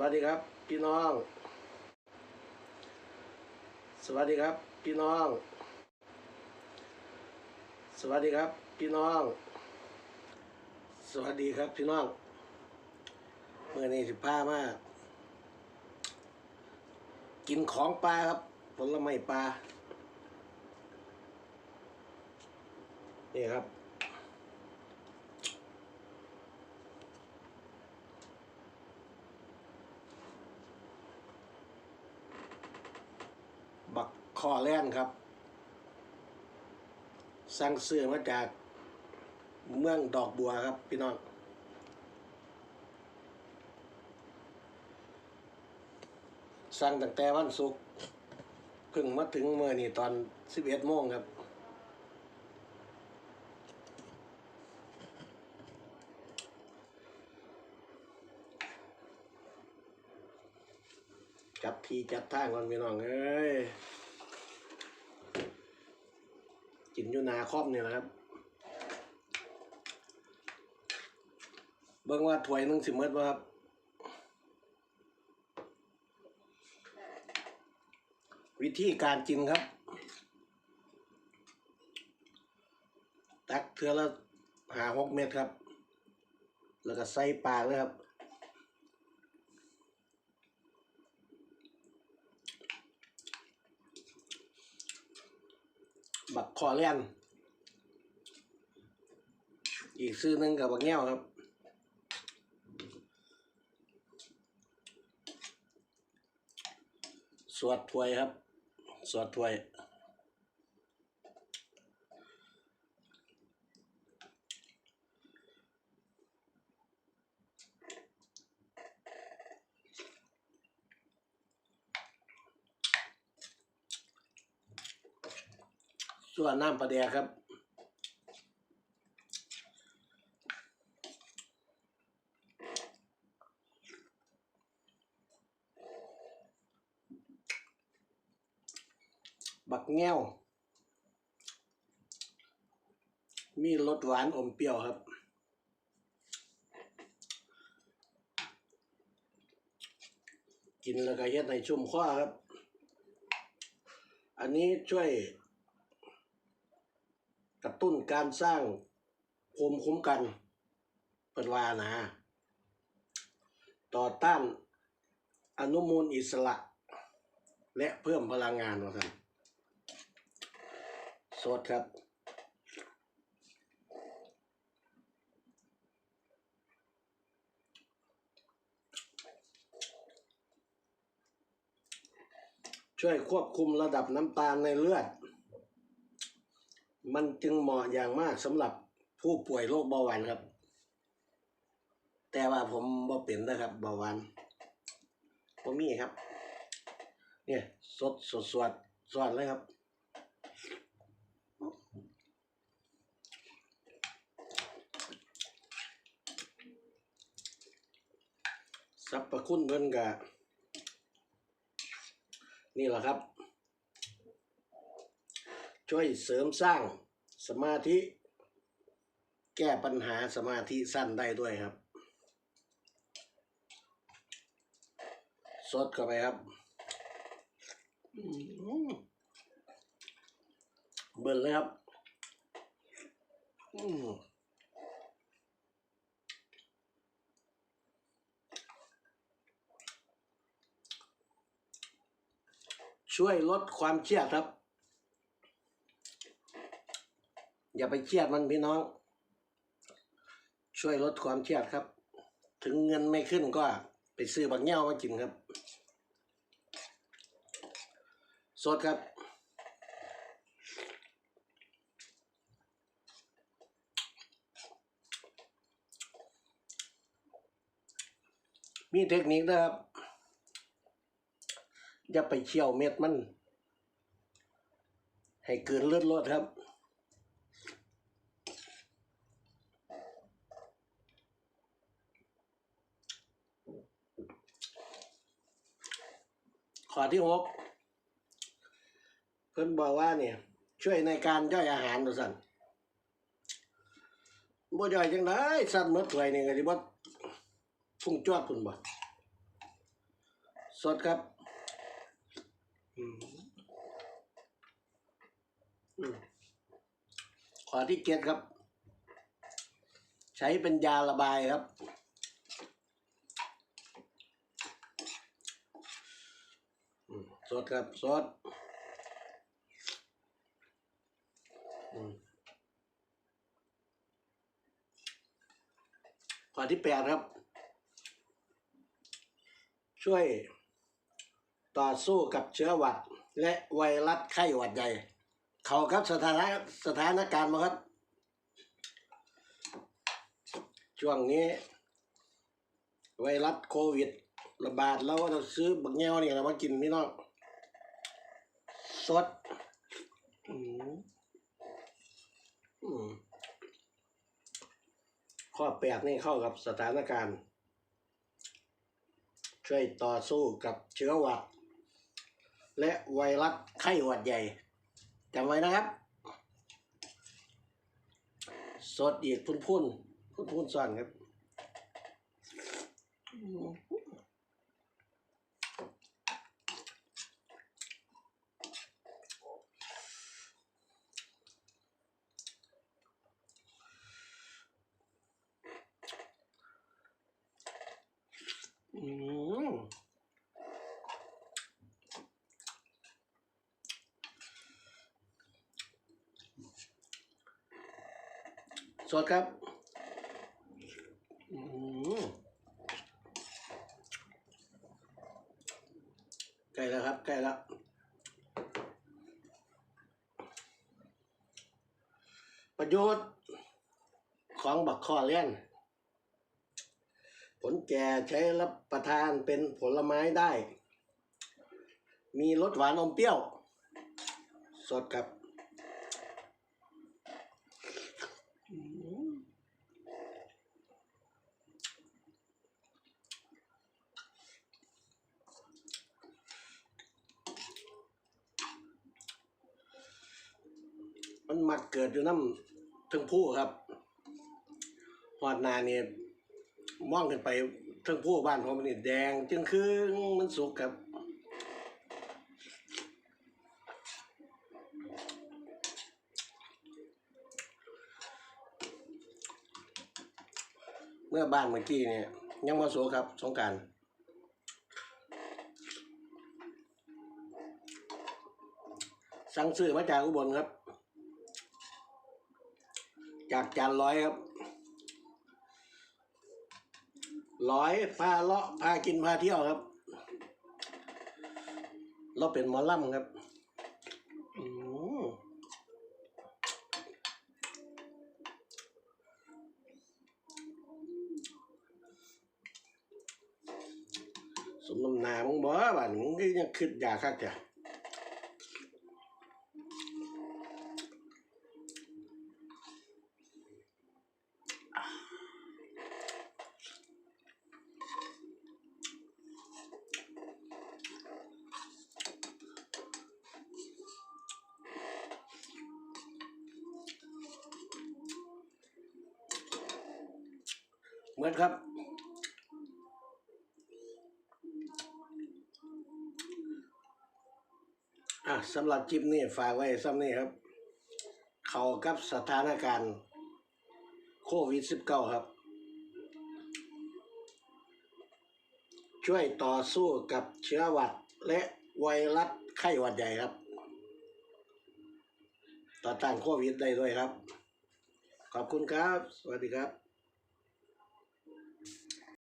วัสดีครับพี่น้อง สวัสดีครับพี่น้อง สวัสดีครับพี่น้อง สวัสดีครับพี่น้องเมื่อนี้สิบห้ามากินของปลาครับผลไม้ปลานี่ครับ บักค อแล่นครับ สั่งซื้อมาจากเมืองดอกบัวครับพี่น้องสั่งตั้งแต่วันศุกร์เพิ่งมาถึงเมื่อนี่ตอน 11โมงครับ จับทีจับท่างก่อนพี่น้องเอ้ย กินอยู่นาครอบเนี่ยนะครับ เบิ่งว่าถ้วยนึงสิเมดบ่ครับวิธีการกินครับ ตักเทือละหาหกเม็ดครับ แล้วก็ใส่ปากเลยครับ บักคอเลียนอีกซื้อหนึ่งกับบักแง้วครับสวดถวยครับ สวดถวย ส่วนน้ำปลาแดกครับบักแง้ว มีรสหวานอมเปรี้ยวครับ กินแล้วก็เฮ็ดให้ชุ่มคอครับ อันนี้ช่วย กระตุ้นการสร้างภูมิคุ้มกันเป็นวานะต่อต้านอนุมูลอิสระ และเพิ่มพลังงานว่าท่านสดครับช่วยควบคุมระดับน้ำตาลในเลือด มันจึงเหมาะอย่างมากสำหรับผู้ป่วยโรคเบาหวานครับ แต่ว่าผมบ่เป็นนะครับเบาหวานผมมีครับ เนี่ยสดสดสวดสวดเลยครับสรรพคุณเพิ่นกะนี่แหละครับ ช่วยเสริมสร้างสมาธิ แก้ปัญหาสมาธิสั้นได้ด้วยครับ สดเข้าไปครับเบิ่นเลยครับช่วยลดความเครียดครับ อย่าไปเครียดมันพี่น้อง ช่วยลดความเครียดครับ ถึงเงินไม่ขึ้นก็ไปซื้อบักเง่ามากินครับสดครับ มีเทคนิคนะครับ อย่าไปเคี่ยวเม็ดมัน ให้เกินเลือดรดครับ ข้อที่หกเพิ่นบอกว่าเนี่ย ช่วยในการย่อยอาหารดูสั่นบ่ย่อยจังไดสั่นหมดถวยนี่ก็สิบ่พุ่งจวดพุ่นบ่สดครับอืมอืมขอที่เจ็ดครับ ใช้เป็นยาระบายครับ อืม สดครับสดอืมข้อที่แปดครับ ช่วยต่อสู้กับเชื้อหวัด และไวรัสไข้หวัดใหญ่ เขาครับสถานะสถานการณ์มาครับ ช่วงนี้ ไวรัสโควิด ระบาดแล้วเราซื้อบักแง้วนี่เรามากินพี่น้อง สดอืมอืมข้อแปดนี่เข้ากับสถานการณ์ ช่วยต่อสู้กับเชื้อหวัด และไวรัสไข้หวัดใหญ่จำไว้นะครับ สดอีกพุ่นพุ่นพุ่นพุ่นๆซ่อนครับ อืมอืมสดครับอืมใกล้แล้วครับใกล้แล้วประโยชน์ของบักคอเลียน ลแก่ใช้รับประทานเป็นผลไม้ได้ มีรสหวานอมเปรี้ยว สดครับมันมักเกิดอยู่น้ำทั้งผู้ครับหอดนาเนี่ย มองขึ้นไปทั้งผู้บ้านผมนี่แดงจึงคือมันสุกครับเมื่อบ้านเมื่อกี้เนี่ยยังมาสุกครับ สงการสั่งซื้อมาจากอุบลครับ จากจานร้อยครับ ร้อยพาเลาะพากินพาเที่ยวครับ เราเป็นหมอล่ำครับอืมสมน้ำหนามึงบ่บ้านมึงก็ยังคิดอยากคักจ้ะ เหมือนครับ อะสำหรับคลิปนี้ฝากไว้ซ้ำนี้ครับ เขากับสถานการณ์โควิด -19 ครับ ช่วยต่อสู้กับเชื้อหวัดและไวรัสไข้หวัดใหญ่ครับ ต่อต้านโควิดได้ด้วยครับ ขอบคุณครับ สวัสดีครับ